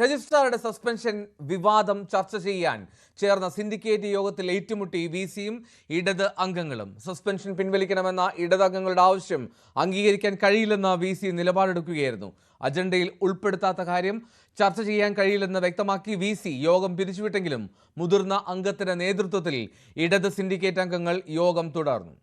രജിസ്ട്രാറുടെ suspension വിവാദം ചർച്ച ചെയ്യാൻ ചേർന്ന സിൻഡിക്കേറ്റ് യോഗത്തിൽ ഏറ്റുമുട്ടി വി സിയും ഇടത് അംഗങ്ങളും. സസ്പെൻഷൻ പിൻവലിക്കണമെന്ന ഇടത് അംഗങ്ങളുടെ ആവശ്യം അംഗീകരിക്കാൻ കഴിയില്ലെന്ന വി സി നിലപാടെടുക്കുകയായിരുന്നു. അജണ്ടയിൽ ഉൾപ്പെടുത്താത്ത കാര്യം ചർച്ച ചെയ്യാൻ കഴിയില്ലെന്ന് വ്യക്തമാക്കി വി സി യോഗം പിരിച്ചുവിട്ടെങ്കിലും മുതിർന്ന അംഗത്തിന്റെ നേതൃത്വത്തിൽ ഇടത് സിൻഡിക്കേറ്റ് അംഗങ്ങൾ യോഗം തുടർന്നു.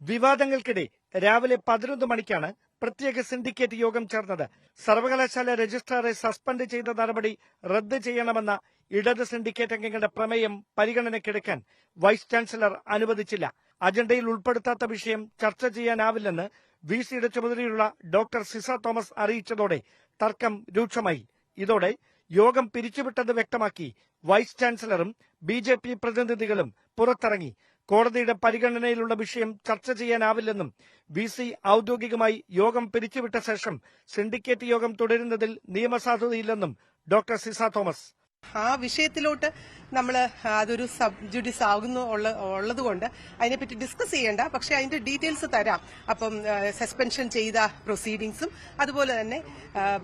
വിവാദങ്ങൾക്കിടെ രാവിലെ പതിനൊന്ന് മണിക്കാണ് പ്രത്യേക സിൻഡിക്കേറ്റ് യോഗം ചേർന്നത്. സർവകലാശാല രജിസ്ട്രാറെ സസ്പെൻഡ് ചെയ്ത നടപടി റദ്ദ് ചെയ്യണമെന്ന ഇടത് സിൻഡിക്കേറ്റ് അംഗങ്ങളുടെ പ്രമേയം പരിഗണനയ്ക്കെടുക്കാൻ വൈസ് ചാൻസലർ അനുവദിച്ചില്ല. അജണ്ടയിൽ ഉൾപ്പെടുത്താത്ത വിഷയം ചർച്ച ചെയ്യാനാവില്ലെന്ന് വി സിയുടെ ചുമതലയുള്ള ഡോക്ടർ സിസ തോമസ് അറിയിച്ചതോടെ തർക്കം രൂക്ഷമായി. ഇതോടെ യോഗം പിരിച്ചുവിട്ടത് വ്യക്തമാക്കി വൈസ് ചാൻസലറും ബി ജെ പി പ്രതിനിധികളും പുറത്തിറങ്ങി. കോടതിയുടെ പരിഗണനയിലുള്ള വിഷയം ചർച്ച ചെയ്യാനാവില്ലെന്നും വി സി ഔദ്യോഗികമായി യോഗം പിരിച്ചുവിട്ട ശേഷം സിൻഡിക്കേറ്റ് യോഗം തുടരുന്നതിൽ നിയമസാധുതയില്ലെന്നും ഡോക്ടർ സിസ തോമസ്. ആ വിഷയത്തിലോട്ട് നമ്മൾ അതൊരു സബ് ജുഡീസ് ആകുന്നു ഉള്ള- ഉള്ളതുകൊണ്ട് അതിനെപ്പറ്റി ഡിസ്കസ് ചെയ്യേണ്ട. പക്ഷെ അതിന്റെ ഡീറ്റെയിൽസ് തരാം. അപ്പം സസ്പെൻഷൻ ചെയ്ത പ്രൊസീഡിങ്സും അതുപോലെ തന്നെ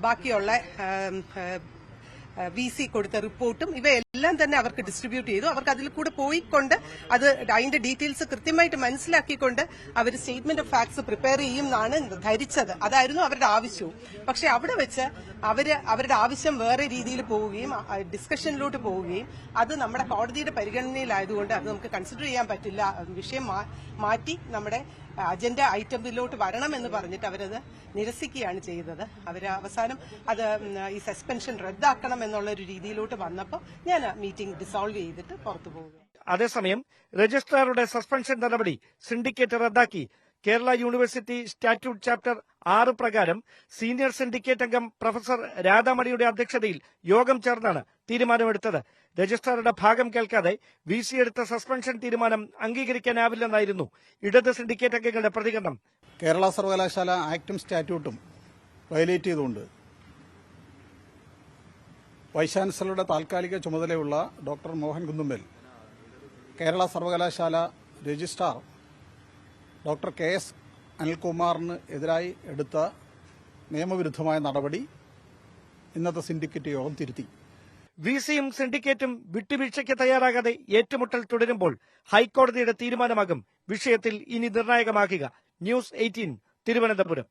ബാക്കിയുള്ള വി സി കൊടുത്ത റിപ്പോർട്ടും ഇവയെല്ലാം തന്നെ അവർക്ക് ഡിസ്ട്രിബ്യൂട്ട് ചെയ്തു. അവർക്ക് അതിൽ കൂടെ പോയിക്കൊണ്ട് അത് അതിന്റെ ഡീറ്റെയിൽസ് കൃത്യമായിട്ട് മനസ്സിലാക്കിക്കൊണ്ട് അവർ സ്റ്റേറ്റ്മെന്റ് ഓഫ് ഫാക്ട്സ് പ്രിപ്പയർ ചെയ്യും എന്നാണ് ധരിച്ചത്. അതായിരുന്നു അവരുടെ ആവശ്യവും. പക്ഷെ അവിടെ വെച്ച് അവർ അവരുടെ ആവശ്യം വേറെ രീതിയിൽ പോവുകയും ഡിസ്കഷനിലോട്ട് പോവുകയും അത് നമ്മുടെ കോടതിയുടെ പരിഗണനയിലായതുകൊണ്ട് അത് നമുക്ക് കൺസിഡർ ചെയ്യാൻ പറ്റില്ല. വിഷയം മാറ്റി നമ്മുടെ അജണ്ട ഐറ്റമിലോട്ട് വരണം എന്ന് പറഞ്ഞിട്ട് അവരത് നിരസിക്കുകയാണ് ചെയ്തത്. അവർ അവസാനം അത് ഈ സസ്പെൻഷൻ റദ്ദാക്കണം എന്നുള്ള ഒരു രീതിയിലോട്ട് വന്നപ്പോൾ ഞാൻ മീറ്റിംഗ് ഡിസോൾവ് ചെയ്തിട്ട് പുറത്തു പോകുക അതേസമയം രജിസ്ട്രാറുടെ സസ്പെൻഷൻ നടപടി സിൻഡിക്കേറ്റ് റദ്ദാക്കി. കേരള യൂണിവേഴ്സിറ്റി സ്റ്റാറ്റ്യൂട്ട് ചാപ്റ്റർ ആറ് പ്രകാരം സീനിയർ സിൻഡിക്കേറ്റ് അംഗം പ്രൊഫസർ രാധാമണിയുടെ അധ്യക്ഷതയിൽ യോഗം ചേർന്നാണ് തീരുമാനമെടുത്തത്. രജിസ്ട്രാറുടെ ഭാഗം കേൾക്കാതെ വി സി എടുത്ത സസ്പെൻഷൻ തീരുമാനം അംഗീകരിക്കാനാവില്ലെന്നായിരുന്നു ഇടത് സിൻഡിക്കേറ്റ് അംഗങ്ങളുടെ പ്രതികരണം. കേരള സർവകലാശാല ആക്ടും സ്റ്റാറ്റ്യൂട്ടും വയലേറ്റ് ചെയ്തുകൊണ്ട് വൈസ് ചാൻസലറുടെ താൽക്കാലിക ചുമതലയുള്ള ഡോക്ടർ മോഹൻ കുന്നുമ്മൽ കേരള സർവകലാശാല രജിസ്ട്രാർ ഡോക്ടർ കെ എസ് അനിൽകുമാറിന് എതിരായി എടുത്ത നിയമവിരുദ്ധമായ നടപടി ഇന്നത്തെ സിൻഡിക്കേറ്റ് യോഗം തിരുത്തി. വി സിയും സിൻഡിക്കേറ്റും വിട്ടുവീഴ്ചയ്ക്ക് തയ്യാറാകാതെ ഏറ്റുമുട്ടൽ തുടരുമ്പോൾ ഹൈക്കോടതിയുടെ തീരുമാനമാകും. വിഷയത്തിൽ ഇനി നിർണായകമാക്കുക ന്യൂസ് എയ്റ്റീൻ തിരുവനന്തപുരം.